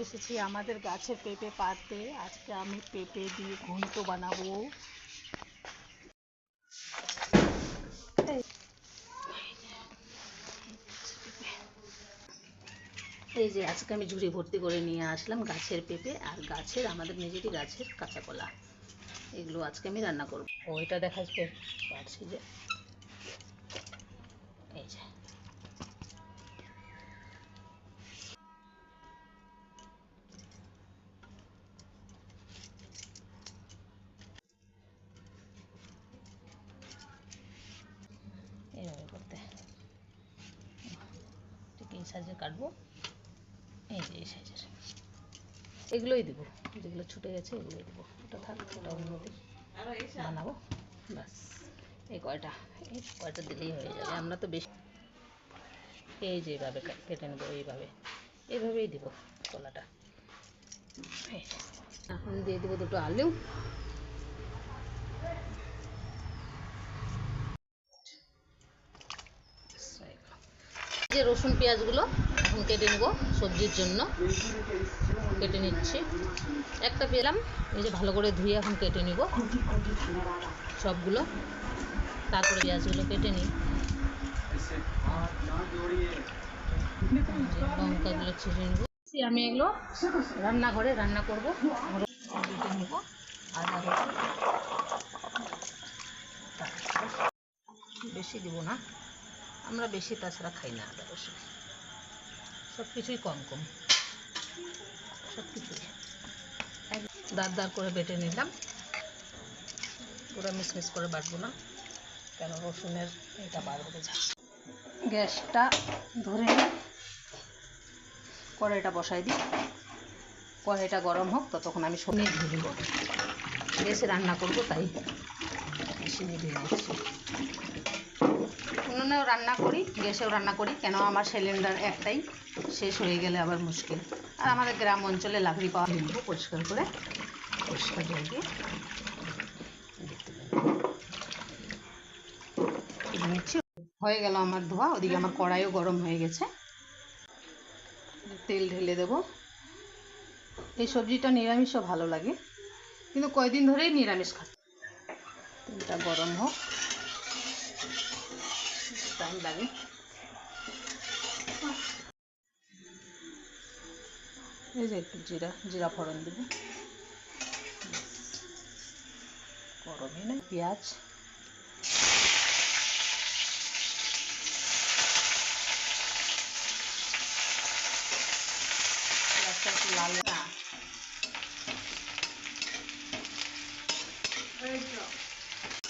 এসেছি আমাদের গাছের পেঁপে পাড়তে। আজকে আমি পেঁপে দিয়ে ঘন্ট বানাবো। এই যে আজকে আমি ঝুড়ি ভর্তি করে নিয়ে আসলাম গাছের পেঁপে আর গাছের, আমাদের নিজেরই গাছের কাঁচা কলা এগুলো আজকে আমি রান্না করব। ওইটা দেখা যাচ্ছে পারছি যে ঠিক এই সাইজে কাটবো। এই যে এই সাইজের এগুলোই দেবো। যেগুলো ছুটে গেছে, এগুলোই দেবো। ওটা থাক, ওটা অন্যদিন বানাবো। ব্যাস, এই কয়টা? এই কয়টা দিলেই হয়ে যাবে। আমরা তো বেশি এই যে এইভাবে কেটে নেব, এইভাবে। এইভাবেই দিব কলাটা। এখন দিয়ে দেবো দুটো আলু এই যে রসুন পেঁয়াজগুলো এখন কেটে নেব সবজির জন্য। কেটে নিচ্ছি। একটা পেলাম, এই যে ভালো করে ধুয়ে এখন কেটে নিব সবগুলো। তারপরে পেঁয়াজগুলো কেটে নিই। লঙ্কাগুলো নেব। আমি এগুলো রান্নাঘরে রান্না করব। কেটে নেব আদা রসুন বেশি দিব না। আমরা বেশি তাছাড়া খাই না আদা রসুন। সব কিছুই কম কম। সব কিছুই দাঁত দাঁড় করে বেটে নিলাম। পুরো মিসমিস করে বাটবো না। কেন রসুনের এটা বার যায় গ্যাসটা ধরে কড়াইটা বসাই দিই। কড়াইটা গরম হোক, ততক্ষণ আমি ধুয়ে দেবো। গ্যাসে রান্না করব তাই। বেশি ধুয়ে নিচ্ছি উনুনেও রান্না করি, গ্যাসেও রান্না করি, কেন আমার সিলিন্ডার একটাই, শেষ হয়ে গেলে আবার মুশকিল। আর আমাদের গ্রাম অঞ্চলে লাকড়ি পাওয়া নেব পরিষ্কার করে, পরিষ্কার জল দিয়ে। হয়ে গেল আমার ধোয়া, ওদিকে আমার কড়াইও গরম হয়ে গেছে। তেল ঢেলে দেব। এই সবজিটা নিরামিষও ভালো লাগে, কিন্তু কয়দিন ধরেই নিরামিষ খাচ্ছি। তেলটা গরম হোক। টাইম লাগে এই যে একটু জিরা জিরা ফোড়ন দেবো। গরমই না পেঁয়াজ। লাল না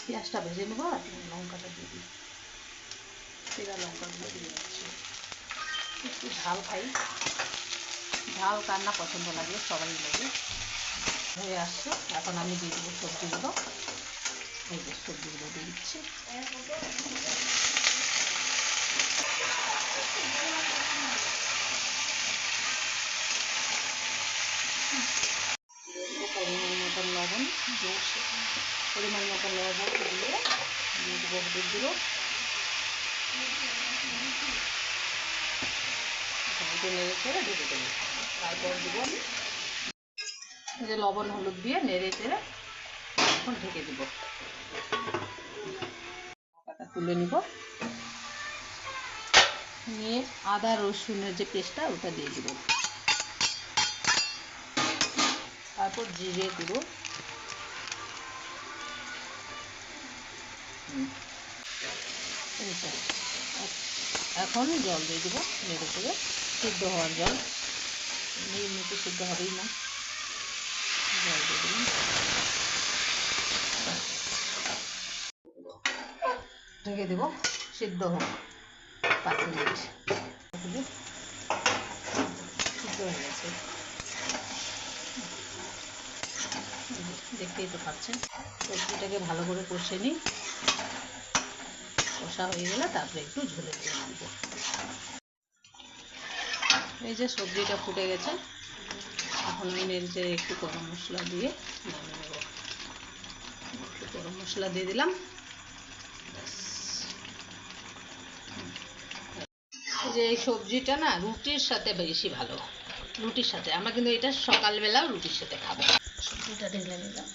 পেঁয়াজটা ভেজে নেব আর লঙ্কাটা দিয়ে দিই চিরা লঙ্কাগুলো দিয়ে যাচ্ছি একটু ঝাল খাই। ঝাল কার না পছন্দ লাগে, সবাই লাগে। হয়ে আসছে। এখন আমি দিয়ে দেবো সবজিগুলো। এই যে সবজিগুলো দিয়ে দিচ্ছি। পরিমাণ মতন লবণ পরিমাণ মতন লবণ দিয়ে দিয়ে দেবো হলুদ গুঁড়ো। যে লবণ, হলুদ দিয়ে নেড়ে চেড়ে এখন ঢেকে দেবো। ঢাকাটা তুলে নিব। নিয়ে আদা, রসুনের যে পেস্টটা, ওটা দিয়ে দিব। তারপর জিরে গুঁড়ো। এইটা এখন জল দিয়ে দেবো, নেড়ে চেড়ে। সিদ্ধ হওয়ার জল। এমনিতে সিদ্ধ হবেই না। জল দিয়ে দিলাম। ঢেকে দেবো। সিদ্ধ হোক। পাঁচ মিনিট। সিদ্ধ হয়ে গেছে। দেখতেই তো পাচ্ছেন। সবজিটাকে ভালো করে কষে নিই। কষা হয়ে গেলে তারপরে একটু ঝোলে দিয়ে নামবো এই যে সবজিটা ফুটে গেছে, এখন আমি নেড়ে একটু গরম মশলা দিয়ে নামিয়ে নেব। একটু গরম মশলা দিয়ে দিলাম। যে এই সবজিটা না রুটির সাথে বেশি ভালো, রুটির সাথে। আমরা কিন্তু এটা সকালবেলাও রুটির সাথে খাব। সবজিটা ঢেলে নিলাম।